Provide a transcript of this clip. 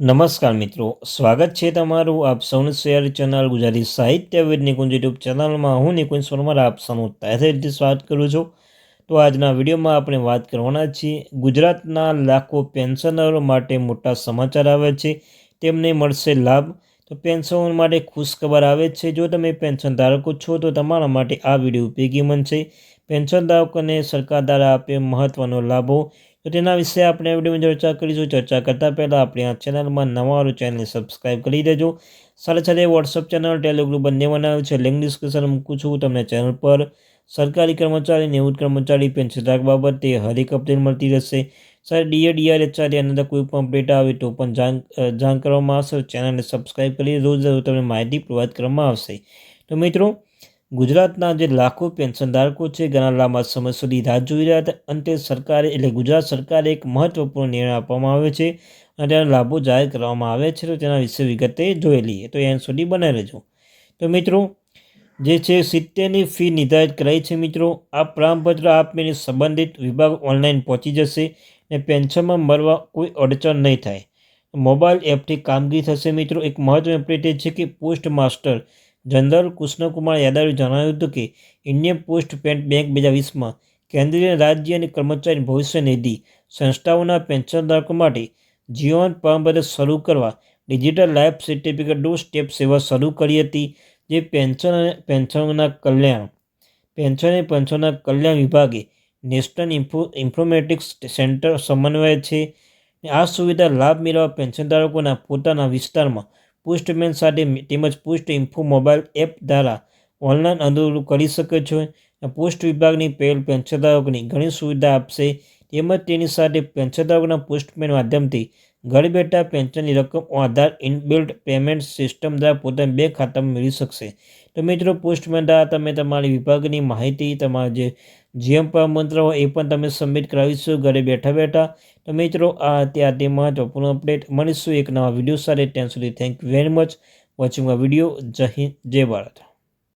નમસ્કાર મિત્રો, સ્વાગત છે તમારું આપ સૌનું શેર ચેનલ ગુજરાતી સાહિત્ય વિદ નિકુંજ યુટ્યુબ ચેનલમાં. હું નિકુંજ પરમાર, આપ સૌનું તહેથી સ્વાગત કરું છું. તો આજના વિડીયોમાં આપણે વાત કરવાના છીએ ગુજરાતના લાખો પેન્શનરો માટે મોટા સમાચાર આવે છે, તેમને મળશે લાભ. તો પેન્શન માટે ખુશખબર આવે છે, જો તમે પેન્શન ધારકો છો, તો તમારા માટે આ વીડિયો ઉપયોગી બનશે. પેન્શન ધારકોને સરકાર દ્વારા આપે મહત્ત્વનો લાભો. તો તેના વિશે આપણે વિડીયોમાં ચર્ચા કરીશું. ચર્ચા કરતાં પહેલાં આપણે આ ચેનલમાં નવા ચેનલને સબસ્ક્રાઈબ કરી દેજો. સાથે સાથે વોટ્સઅપ ચેનલ ટેલિગ્રુપ બંને બનાવ્યું છે. લિંક ડિસ્ક્રિપ્શન મૂકું છું તમને ચેનલ પર. સરકારી કર્મચારી નિવૃત્ત કર્મચારી પેન્શન રાખ બાબતે હરેક અપડેટ મળતી રહેશે. સર, ડીએ ડીઆર એચઆર અંદર કોઈ પણ અપડેટ આવે તો પણ જાણ જાણ કરવામાં આવશે. ચેનલને સબસ્ક્રાઈબ કરી રોજ રોજ તમને માહિતી પ્રોવાઈડ કરવામાં આવશે. તો મિત્રો ગુજરાતના જે લાખો પેન્શન ધારકો છે, ઘણા લાંબા સમય સુધી રાહ જોઈ રહ્યા હતા. અંતે સરકારે, એટલે ગુજરાત સરકારે એક મહત્વપૂર્ણ નિર્ણય આપવામાં આવ્યો છે અને તેના લાભો જાહેર કરવામાં આવે છે તો તેના વિશે વિગતે જોઈ લઈએ. તો એન સુધી બનાવી રહેજો. તો મિત્રો, જે છે સિત્તેરની ફી નિર્ધારિત કરાઈ છે મિત્રો. આ પ્રમાણપત્ર આપીને સંબંધિત વિભાગ ઓનલાઈન પહોંચી જશે અને પેન્શનમાં મળવા કોઈ અડચણ નહીં થાય. મોબાઈલ એપથી કામગીરી થશે મિત્રો. એક મહત્વની અપડેટ એ છે કે પોસ્ટ માસ્ટર જનરલ કૃષ્ણકુમાર યાદવે જણાવ્યું હતું કે, ઇન્ડિયન પોસ્ટ બેંક બે હજાર વીસમાં કેન્દ્રીય રાજ્ય અને કર્મચારી ભવિષ્ય નિધિ સંસ્થાઓના પેન્શનધારકો માટે જીવન પ્રમાણપત્ર શરૂ કરવા, digital life certificate doorstep સેવા શરૂ કરી હતી, જે પેન્શન અને પેન્શનના કલ્યાણ, પેન્શન અને પેન્શનના કલ્યાણ વિભાગે નેશનલ ઇન્ફો ઇન્ફોર્મેટિક્સ સેન્ટર સમન્વય છે. આ સુવિધા લાભ મેળવવા પેન્શનધારકોના પોતાના વિસ્તારમાં પોસ્ટમેન સાથે તેમજ પોસ્ટ ઇન્ફો મોબાઈલ એપ દ્વારા ઓનલાઈન અનુરોધ કરી શકે છો. પોસ્ટ વિભાગની પહેલ પેન્શનધારકોની ઘણી સુવિધા આપશે તેમજ તેની સાથે પેન્શનધારકોના પોસ્ટમેન માધ્યમથી ઘર બેઠા પેન્શનની રકમ આધાર ઇનબિલ્ટ પેમેન્ટ સિસ્ટમ દ્વારા પોતાના બેંક ખાતામાં મેળવી શકશે. તો મિત્રો પોસ્ટમેન દ્વારા તમે તમારી વિભાગની માહિતી, તમારા જે જીએમ મંત્ર હોય એ પણ તમે સબમિટ કરાવીશું ઘરે બેઠા બેઠા. તો મિત્રો, આ અત્યારે તે મહત્વપૂર્ણ અપડેટ. મળીશું એક નવા વીડિયો સાથે. ત્યાં સુધી thank you very much watching a video જય હિન્દ, જય ભારત.